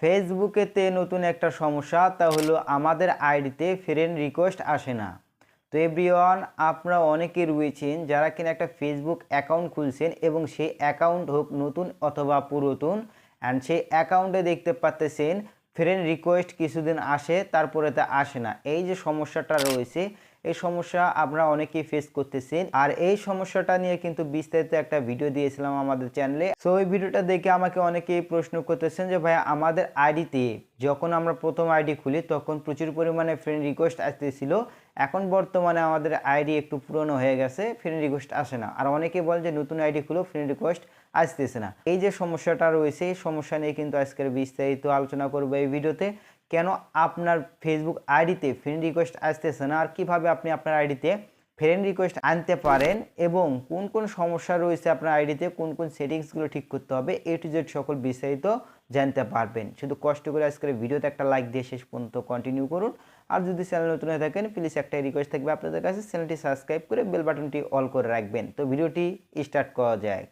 ফেসবুকেতে নতুন একটা সমস্যা, তা হলো আমাদের আইডিতে ফ্রেন্ড রিকোয়েস্ট আসে না। তো এভরিওয়ান আপনারা অনেকে রয়েছেন যারা কিনা একটা ফেসবুক অ্যাকাউন্ট খুলছেন এবং সেই অ্যাকাউন্ট হোক নতুন অথবা পুরাতন অ্যান্ড সেই অ্যাকাউন্টে দেখতে পাচ্তেছেন ফ্রেন্ড রিকোয়েস্ট কিছুদিন আসে, তারপরে তা আসে না। এই যে সমস্যাটা রয়েছে এই সমস্যা আপনারা অনেকেই ফেস করতেছেন। আর এই সমস্যাটা নিয়ে কিন্তু বিস্তারিত একটা ভিডিও দিয়েছিলাম আমাদের চ্যানেলে সো ওই ভিডিওটা দেখে আমাকে অনেকেই প্রশ্ন করতেছেন যে ভাই আমাদের আইডিতে যখন আমরা প্রথম আইডি খুলি, তখন প্রচুর পরিমাণে ফ্রেন্ড রিকোয়েস্ট আসতেছিল। এখন বর্তমানে আমাদের আইডি একটু পুরনো হয়ে গেছে ফ্রেন্ড রিকোয়েস্ট আসে না। আর অনেকে বলে যে, নতুন আইডি খুলো ফ্রেন্ড রিকোয়েস্ট আসতেছে না। এই যে সমস্যাটা রয়েছে, এই সমস্যা নিয়ে কিন্তু আজকের বিস্তারিত আলোচনা করব এই ভিডিওতে কেন আপনার ফেসবুক আইডিতে ফ্রেন্ড রিকোয়েস্ট আসতেছে না? আর কীভাবে আপনি আপনার আইডিতে ফ্রেন্ড রিকোয়েস্ট আনতে পারেন? এবং কোন কোন সমস্যা রয়েছে আপনার আইডিতে? কোন কোন সেটিংসগুলো ঠিক করতে হবে? এ টু জেড সকল বিস্তারিত জানতে পারবেন। শুধু কষ্ট করে আজকের ভিডিওতে একটা লাইক দিয়ে শেষ পর্যন্ত কন্টিনিউ করুন। আর যদি চ্যানেল নতুন হয়ে থাকেন প্লিজ একটাই রিকোয়েস্ট থাকবে আপনাদের কাছে। চ্যানেলটি সাবস্ক্রাইব করে বেল বাটনটি অল করে রাখবেন। তো ভিডিওটি স্টার্ট করা যায়।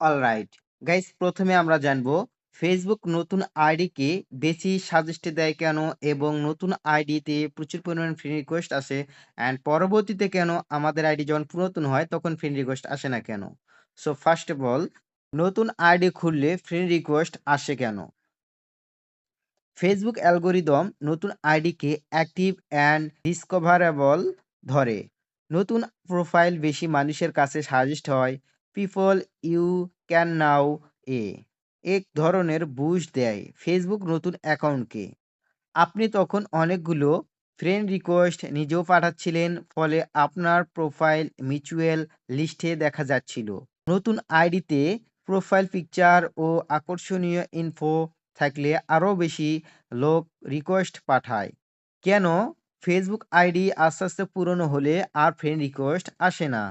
অলরাইট গাইস প্রথমে আমরা জানব ফেসবুক নতুন আইডিকে বেশি সাজেস্ট দেয় কেন? এবং নতুন আইডিতে প্রচুর পরিমাণ ফ্রেন্ড রিকোয়েস্ট আসে। অ্যান্ড পরবর্তীতে কেন আমাদের আইডি যখন পুরাতন হয়, তখন ফ্রেন্ড রিকোয়েস্ট আসে না কেন? সো ফার্স্ট অফ অল নতুন আইডি খুললে ফ্রেন্ড রিকোয়েস্ট আসে কেন? ফেসবুক অ্যালগোরিদম নতুন আইডিকে অ্যাক্টিভ অ্যান্ড ডিসকভারেবল ধরে। নতুন প্রোফাইল বেশি মানুষের কাছে সাজেস্ট হয়। পিপল ইউ ক্যান নাও এ। এক ধরনের বুস্ট দেয় ফেসবুক নতুন অ্যাকাউন্টকে। আপনি তখন অনেকগুলো ফ্রেন্ড রিকোয়েস্ট নিজেও পাঠাচ্ছিলেন, ফলে আপনার প্রোফাইল মিউচুয়াল লিস্টে দেখা যাচ্ছিল। নতুন আইডিতে প্রোফাইল পিকচার ও আকর্ষণীয় ইনফো থাকলে আরও বেশি লোক রিকোয়েস্ট পাঠায়। কেন? ফেসবুক আইডি আস্তে আস্তে পুরনো হলে আর ফ্রেন্ড রিকোয়েস্ট আসে না।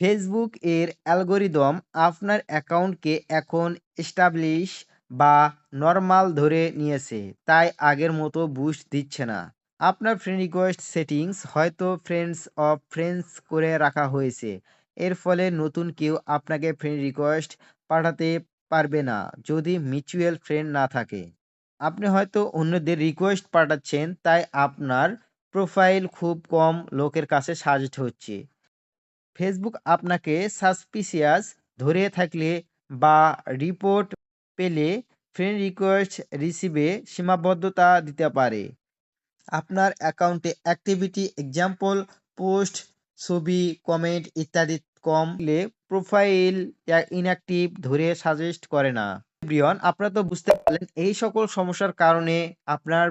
ফেসবুক এর অ্যালগোরিদম আপনার অ্যাকাউন্টকে এখন এস্টাবলিশ বা নর্মাল ধরে নিয়েছে, তাই আগের মতো বুস্ট দিচ্ছে না। আপনার ফ্রেন্ড রিকোয়েস্ট সেটিংস হয়তো ফ্রেন্ডস অফ ফ্রেন্ডস করে রাখা হয়েছে, এর ফলে নতুন কেউ আপনাকে ফ্রেন্ড রিকোয়েস্ট পাঠাতে পারবে না, যদি মিউচুয়াল ফ্রেন্ড না থাকে। আপনি হয়তো অন্যদের রিকোয়েস্ট পাঠাচ্ছেন, তাই আপনার প্রোফাইল খুব কম লোকের কাছে সাজেস্ট হচ্ছে। ফেসবুক আপনাকে সাসপিসিয়াস ধরে থাকলে বা রিপোর্ট পেলে ফ্রেন্ড রিকোয়েস্ট রিসিভে সীমাবদ্ধতা দিতে পারে। আপনার অ্যাকাউন্টে অ্যাক্টিভিটি এক্সাম্পল পোস্ট ছবি কমেন্ট ইত্যাদি কমলে প্রোফাইল ইনঅ্যাক্টিভ ধরে সাজেস্ট করে না। আপনারা তো বুঝতে পারলেন এই সকল সমস্যার কারণে আপনার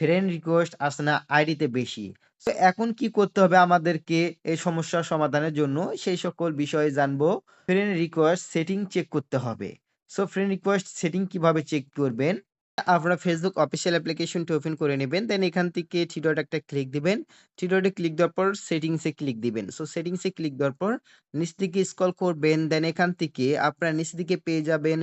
ফ্রেন্ড রিকোয়েস্ট আসে না আইডিতে বেশি। তো এখন কি করতে হবে আমাদেরকে এই সমস্যার সমাধানের জন্য? সেই সকল বিষয়ে জানব। ফ্রেন্ড রিকোয়েস্ট সেটিং চেক করতে হবে। সো ফ্রেন্ড রিকোয়েস্ট সেটিং কীভাবে চেক করবেন? আপনারা ফেসবুক অফিসিয়াল অ্যাপ্লিকেশনটি ওপেন করে নেবেন দেন এখান থেকে থ্রি ডট একটা ক্লিক দিবেন। থ্রি ডটে ক্লিক দেওয়ার পর সেটিংসে ক্লিক দিবেন। সো সেটিংসে ক্লিক দেওয়ার পর নিচ দিকে স্ক্রল করবেন দেন এখান থেকে আপনারা নিচ দিকে পেয়ে যাবেন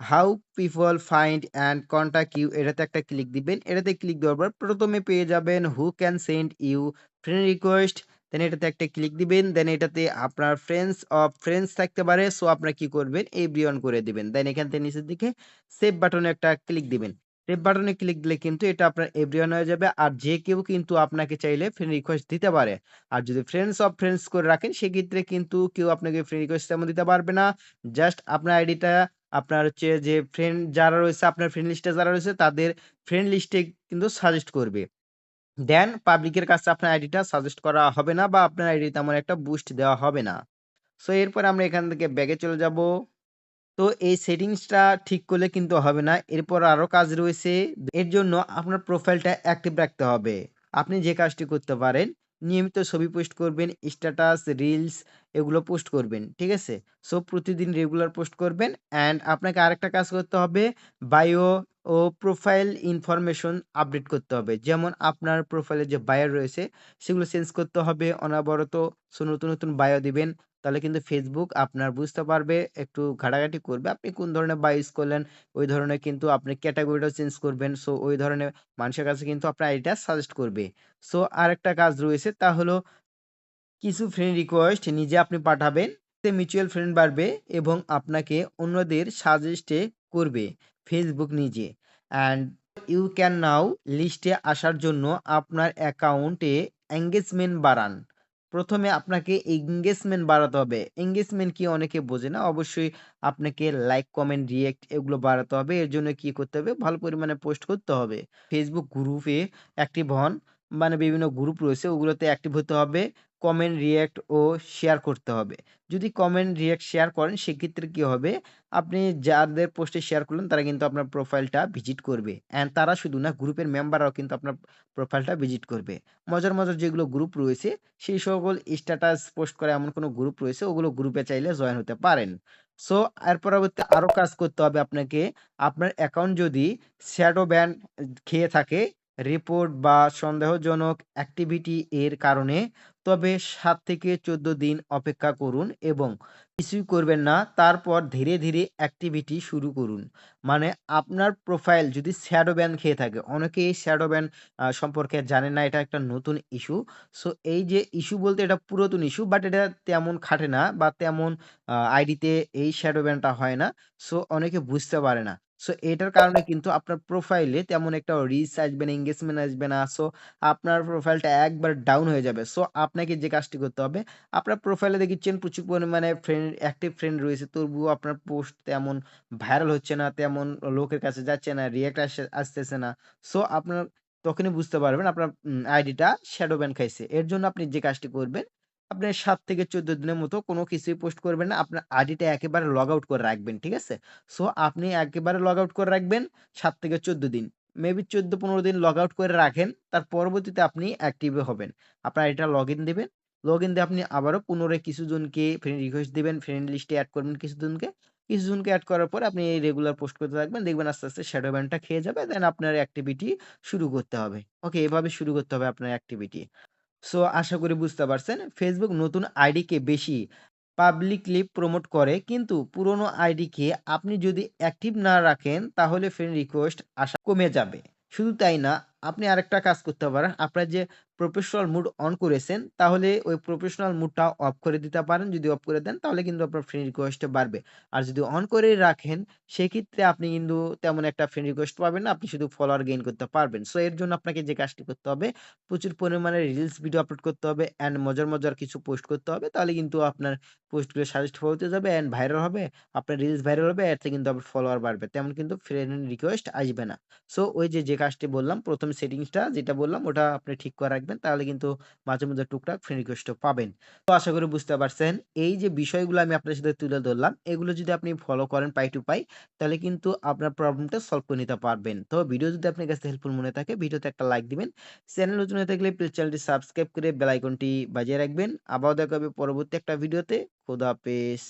how people find and contact you এটাতে একটা ক্লিক দিবেন। এটাতে ক্লিক দেওয়ার পর প্রথমে পেয়ে যাবেন who can send you friend request then এটাতে একটা ক্লিক দিবেন। দেন এটাতে আপনার ফ্রেন্ডস অফ ফ্রেন্ডস থাকতে পারে। সো আপনারা কি করবেন? এভরি অন করে দিবেন। দেন এখান থেকে নিচের দিকে সেভ বাটনে একটা ক্লিক দিবেন। সেভ বাটনে ক্লিক দিলে কিন্তু এটা আপনার এভরি অন হয়ে যাবে। আর যে কেউ কিন্তু আপনাকে চাইলে ফ্রেন্ড রিকোয়েস্ট দিতে পারে। আর যদি ফ্রেন্ডস অফ ফ্রেন্ডস করে রাখেন, সেক্ষেত্রে কিন্তু কেউ আপনাকে ফ্রেন্ড রিকোয়েস্ট তেমন দিতে পারবে না। জাস্ট আপনার আইডিটা আপনার হচ্ছে যে ফ্রেন্ড যারা রয়েছে, আপনার ফ্রেন্ড লিস্টে যারা রয়েছে, তাদের ফ্রেন্ড লিস্টে কিন্তু সাজেস্ট করবে। দেন পাবলিকের কাছে আপনার আইডিটা সাজেস্ট করা হবে না বা আপনার আইডি তেমন একটা বুস্ট দেওয়া হবে না। সো এরপর আমরা এখান থেকে ব্যাগে চলে যাব। তো এই সেটিংসটা ঠিক করলে কিন্তু হবে না। এরপর আরও কাজ রয়েছে। এর জন্য আপনার প্রোফাইলটা অ্যাক্টিভ রাখতে হবে। আপনি যে কাজটি করতে পারেন নিয়মিত ছবি পোস্ট করবেন স্ট্যাটাস রিলস এগুলো পোস্ট করবেন, ঠিক আছে? সো প্রতিদিন রেগুলার পোস্ট করবেন অ্যান্ড আপনাকে আরেকটা কাজ করতে হবে বায়ো ও প্রোফাইল ইনফরমেশন আপডেট করতে হবে। যেমন আপনার প্রোফাইলে যে বায়ো রয়েছে, সেগুলো চেঞ্জ করতে হবে, অনাবরত সো নতুন নতুন বায়ো দিবেন তাহলে কিন্তু ফেসবুক আপনার বুঝতে পারবে একটু ঘাটাঘাটি করবে। আপনি কোন ধরনের ইউজ করলেন, ওই ধরনের কিন্তু আপনি ক্যাটাগরিটাও চেঞ্জ করবেন। সো ওই ধরনের মানুষের কাছে কিন্তু আপনার আইডিটা সাজেস্ট করবে। সো আরেকটা কাজ রয়েছে তা হলো কিছু ফ্রেন্ড রিকোয়েস্ট নিজে আপনি পাঠাবেন, সে মিউচুয়াল ফ্রেন্ড বাড়বে এবং আপনাকে অন্যদের সাজেস্টে করবে ফেসবুক নিজে। অ্যান্ড ইউ ক্যান নাও লিস্টে আসার জন্য আপনার অ্যাকাউন্টে এঙ্গেজমেন্ট বাড়ান। প্রথমে আপনাকে এঙ্গেজমেন্ট বাড়াতে হবে। এঙ্গেজমেন্ট কি অনেকে বোঝে না। অবশ্যই আপনাকে লাইক, কমেন্ট, রিয়েক্ট এগুলো বাড়াতে হবে। এর জন্য কি করতে হবে? ভালো পরিমাণে পোস্ট করতে হবে। ফেসবুক গ্রুপে অ্যাক্টিভ হন। মানে বিভিন্ন গ্রুপ রয়েছে ওগুলোতে অ্যাক্টিভ হতে হবে। কমেন্ট, রিঅ্যাক্ট ও শেয়ার করতে হবে। যদি কমেন্ট, রিঅ্যাক্ট, শেয়ার করেন সেক্ষেত্রে কি হবে? আপনি যাদের পোস্টে শেয়ার করলেন তারা কিন্তু আপনার প্রোফাইলটা ভিজিট করবে। অ্যান্ড তারা শুধু না গ্রুপের মেম্বাররাও কিন্তু আপনার প্রোফাইলটা ভিজিট করবে। মজার, মজার যেগুলো গ্রুপ রয়েছে সেই সকল স্ট্যাটাস পোস্ট করে এমন কোনো গ্রুপ রয়েছে ওগুলো গ্রুপে চাইলে জয়েন হতে পারেন। সো এর পরবর্তী আরও কাজ করতে হবে আপনাকে। আপনার অ্যাকাউন্ট যদি শ্যাডো ব্যান খেয়ে থাকে, রিপোর্ট বা সন্দেহজনক অ্যাক্টিভিটি এর কারণে তবে সাত থেকে ১৪ দিন অপেক্ষা করুন এবং কিছুই করবেন না। তারপর ধীরে, ধীরে অ্যাক্টিভিটি শুরু করুন। মানে আপনার প্রোফাইল যদি শ্যাডো ব্যান খেয়ে থাকে, অনেকেই শ্যাডো ব্যান সম্পর্কে জানে না। এটা একটা নতুন ইস্যু। সো এই যে ইস্যু বলতে এটা পুরাতন ইস্যু বাট এটা তেমন খাটে না বা তেমন আইডিতে এই শ্যাডো ব্যানটা হয় না। সো অনেকে বুঝতে পারে না। সো এটার কারণে কিন্তু আপনার প্রোফাইলে তেমন একটা রিচ আসবে না, এঙ্গেজমেন্ট আসবে না। সো আপনার প্রোফাইলটা একবার ডাউন হয়ে যাবে। সো আপনাকে যে কাজটি করতে হবে, আপনার প্রোফাইলে দেখেছেন প্রচুর পরিমাণে ফ্রেন্ড অ্যাক্টিভ ফ্রেন্ড রয়েছে তবুও আপনার পোস্ট তেমন ভাইরাল হচ্ছে না, তেমন লোকের কাছে যাচ্ছে না, রিঅ্যাক্ট আসে আসতেছে না। সো আপনার তখনই বুঝতে পারবেন আপনার আইডিটা শ্যাডো ব্যান খাইছে। এর জন্য আপনি যে কাজটি করবেন, আপনি ৭ থেকে ১৪ দিনের মতো কোনো কিছুই পোস্ট করবেন না। আপনার আইডিটা একেবারে লগ আউট করে রাখবেন। ঠিক আছে? সো আপনি একেবারে লগ আউট করে রাখবেন সাত থেকে ১৪ দিন। মেবি ১৪-১৫ দিন লগ আউট করে রাখেন। তার পরবর্তীতে আপনি অ্যাক্টিভ হবেন। আপনার আইডিটা লগইন দিবেন। লগইন দিয়ে আপনি আবারও পুনরায় কিছুজনকে ফ্রেন্ড রিকোয়েস্ট দিবেন, ফ্রেন্ড লিস্টে অ্যাড করবেন কিছুজনকে। কিছুজনকে অ্যাড করার পরে আপনি রেগুলার পোস্ট করতে থাকবেন। দেখবেন আস্তে, আস্তে শ্যাডো ব্যানটা খেয়ে যাবে। দেন আপনার অ্যাক্টিভিটি শুরু করতে হবে। ওকে এভাবে শুরু করতে হবে আপনার অ্যাক্টিভিটি। সো আশা করি বুঝতে পারছেন। ফেসবুক নতুন আইডিকে বেশি পাবলিকলি প্রমোট করে কিন্তু পুরনো আইডিকে আপনি যদি অ্যাক্টিভ না রাখেন তাহলে ফ্রেন্ড রিকোয়েস্ট আসা কমে যাবে। শুধু তাই না, আপনি আরেকটা কাজ করতে পারেন। আপনার যে প্রফেশনাল মুড অন করেছেন তাহলে ওই প্রফেশনাল মুডটা অফ করে দিতে পারেন। যদি অফ করে দেন তাহলে কিন্তু আপনার ফ্রেন্ড রিকোয়েস্টটা বাড়বে। আর যদি অন করে রাখেন সেক্ষেত্রে আপনি কিন্তু তেমন একটা ফ্রেন্ড রিকোয়েস্ট পাবেন না। আপনি শুধু ফলোয়ার গেইন করতে পারবেন। সো এর জন্য আপনাকে যে কাজটি করতে হবে, প্রচুর পরিমাণে রিলস ভিডিও আপলোড করতে হবে অ্যান্ড মজার, মজার কিছু পোস্ট করতে হবে। তাহলে কিন্তু আপনার পোস্টগুলো সাজেস্ট হতে যাবে অ্যান্ড ভাইরাল হবে। আপনার রিলস ভাইরাল হবে থেকে কিন্তু আপনার ফলোয়ার বাড়বে। তেমন কিন্তু ফ্রেন্ড রিকোয়েস্ট আসবে না। সো ওই যে, যে কাজটি বললাম ১ম সেটিংসটা যেটা বললাম ওটা আপনি ঠিক করে রাখবেন। তাহলে কিন্তু মাঝে, মাঝে টুকটাক ফ্রেন্ড রিকোয়েস্টও পাবেন। তো আশা করি বুঝতে পারছেন। এই যে বিষয়গুলো আমি আপনার সাথে তুলে ধরলাম, এগুলো যদি আপনি ফলো করেন পাই টু পাই তাহলে কিন্তু আপনার প্রবলেমটা সলভ করে নিতে পারবেন। তো ভিডিও যদি আপনার কাছে হেল্পফুল মনে থাকে ভিডিওতে একটা লাইক দিবেন। চ্যানেল নতুন হয়ে থাকলে প্লিজ চ্যানেলটি সাবস্ক্রাইব করে বেল আইকনটি বাজিয়ে রাখবেন। আবারও দেখা হবে পরবর্তী একটা ভিডিওতে। খোদা হাফেজ।